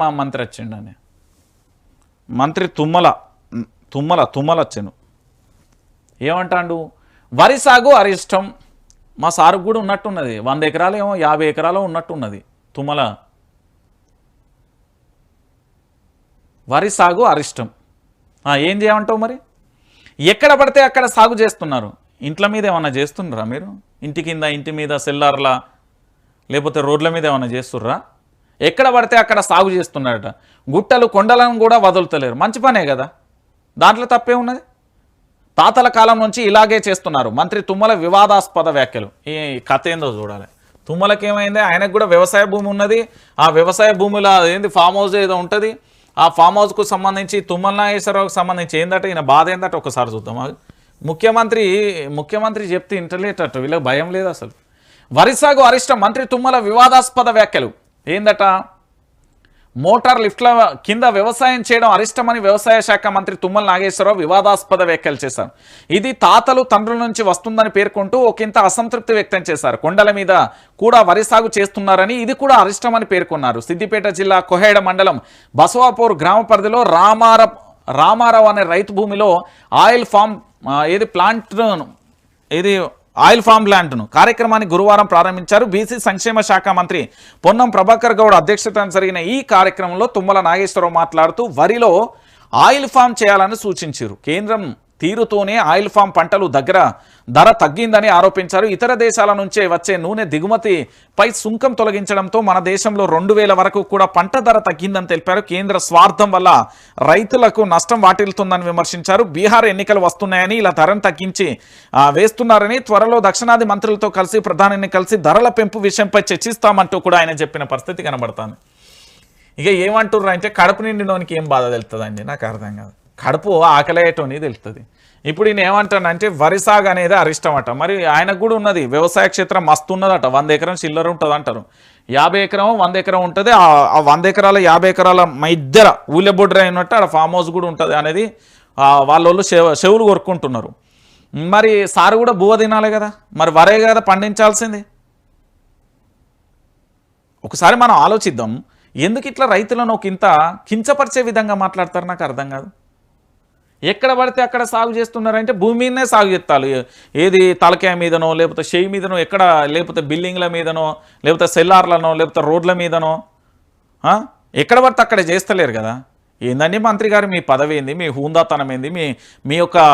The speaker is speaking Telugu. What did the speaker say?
మా మంత్రి వచ్చిండని మంత్రి తుమ్మల తుమ్మల తుమ్మల వచ్చాను. ఏమంటాడు? వరి సాగు అరిష్టం మా సారు కూడా ఉన్నట్టున్నది. వంద ఎకరాలు ఏమో యాభై ఎకరాలు ఉన్నట్టున్నది తుమ్మల. వరి సాగు అరిష్టం. ఏం చేయమంటావు మరి? ఎక్కడ పడితే అక్కడ సాగు చేస్తున్నారు. ఇంట్ల మీద ఏమన్నా చేస్తున్నారా మీరు? ఇంటి కింద ఇంటి మీద సెల్లార్లా లేకపోతే రోడ్ల మీద ఏమన్నా చేస్తుర్రా? ఎక్కడ పడితే అక్కడ సాగు చేస్తున్నారట. గుట్టలు కొండలను కూడా వదులుతలేరు. మంచి పనే కదా? దాంట్లో తప్పే ఉన్నది? తాతల కాలం నుంచి ఇలాగే చేస్తున్నారు. మంత్రి తుమ్మల వివాదాస్పద వ్యాఖ్యలు. ఈ కథ ఏందో చూడాలి. తుమ్మలకి ఏమైంది ఆయనకు కూడా వ్యవసాయ భూమి ఉన్నది. ఆ వ్యవసాయ భూమిలో ఏంది? ఫామ్ హౌస్ ఏదో ఉంటుంది. ఆ ఫామ్ హౌస్కు సంబంధించి తుమ్మల నాగేశ్వరరావుకి సంబంధించి ఏందట? ఈయన బాధ ఏందట? ఒకసారి చూద్దాం. ముఖ్యమంత్రి ముఖ్యమంత్రి చెప్తే ఇంటలేటట్టు. వీళ్ళకి భయం లేదు అసలు. వరి సాగు అరిష్టం మంత్రి తుమ్మల వివాదాస్పద వ్యాఖ్యలు. ఏందట? మోటార్ లిఫ్ట్ల కింద వ్యవసాయం చేయడం అరిష్టమని వ్యవసాయ శాఖ మంత్రి తుమ్మల నాగేశ్వరరావు వివాదాస్పద వ్యాఖ్యలు చేశారు. ఇది తాతలు తండ్రుల నుంచి వస్తుందని పేర్కొంటూ ఒకంత అసంతృప్తి వ్యక్తం చేశారు. కొండల మీద కూడా వరి సాగు చేస్తున్నారని ఇది కూడా అరిష్టమని పేర్కొన్నారు. సిద్దిపేట జిల్లా కొహేడ మండలం బసవాపూర్ గ్రామ పరిధిలో రామార రామారావు అనే రైతు భూమిలో ఆయిల్ ఫామ్ ఏది ప్లాంట్ ఏది ఆయిల్ ఫామ్ ప్లాంట్ను కార్యక్రమాన్ని గురువారం ప్రారంభించారు బీసీ సంక్షేమ శాఖ మంత్రి పొన్నం ప్రభాకర్ గౌడ్ అధ్యక్షతన జరిగిన ఈ కార్యక్రమంలో తుమ్మల నాగేశ్వరరావు మాట్లాడుతూ వరిలో ఆయిల్ ఫామ్ చేయాలని సూచించారు. కేంద్రం తీరుతోనే ఆయిల్ ఫామ్ పంటలు దగ్గర ధర తగ్గిందని ఆరోపించారు. ఇతర దేశాల నుంచే వచ్చే నూనె దిగుమతిపై సుంకం తొలగించడంతో మన దేశంలో రెండు వేల వరకు కూడా పంట ధర తగ్గిందని తెలిపారు. కేంద్ర స్వార్థం వల్ల రైతులకు నష్టం వాటిల్తుందని విమర్శించారు. బీహార్ ఎన్నికలు వస్తున్నాయని ఇలా ధరను తగ్గించి వేస్తున్నారని త్వరలో దక్షిణాది మంత్రులతో కలిసి ప్రధానిని కలిసి ధరల పెంపు విషయంపై చర్చిస్తామంటూ కూడా ఆయన చెప్పిన పరిస్థితి కనబడుతుంది. ఇక ఏమంటుర్రు అంటే కడుపు నిండినోనికి ఏం బాధ తెలుస్తుందండి? నాకు అర్థం కాదు. కడుపు ఆకలేయటోని తెలుస్తుంది ఇప్పుడు ఈయన ఏమంటానంటే వరి సాగు అనేది అరిష్టం మరి ఆయనకు కూడా ఉన్నది వ్యవసాయ క్షేత్రం మస్తు ఉన్నదట వంద ఎకరం చిల్లర ఉంటుంది అంటారు. యాభై ఎకరం వంద ఎకరం ఉంటుంది. ఆ వంద ఎకరాల యాభై ఎకరాల మధ్యర ఊళ్ళెబొడ్ర అయినట్టు ఆడ ఫామ్ హౌస్ కూడా ఉంటుంది అనేది వాళ్ళు వాళ్ళోళ్ళు చెవులు కొరుక్కుంటున్నారు. మరి సారు కూడా బువ్వ తినాలి కదా. మరి వరే కదా పండించాల్సింది. ఒకసారి మనం ఆలోచిద్దాం. ఎందుకు ఇట్లా రైతులను ఒక ఇంత కించపరిచే విధంగా మాట్లాడతారు? నాకు అర్థం కాదు. ఎక్కడ పడితే అక్కడ సాగు చేస్తున్నారంటే భూమి మీదనే సాగు చేస్తారు. ఏది తలకాయ మీదనో లేకపోతే షెయి మీదనో ఎక్కడ లేకపోతే బిల్డింగ్ల మీదనో లేకపోతే సెల్లార్లనో లేకపోతే రోడ్ల మీదనో ఎక్కడ పడితే అక్కడ చేస్తలేరు కదా. ఏందండి మంత్రి గారు మీ పదవి ఏంది? మీ హూందాతనం ఏంది? మీ మీ యొక్క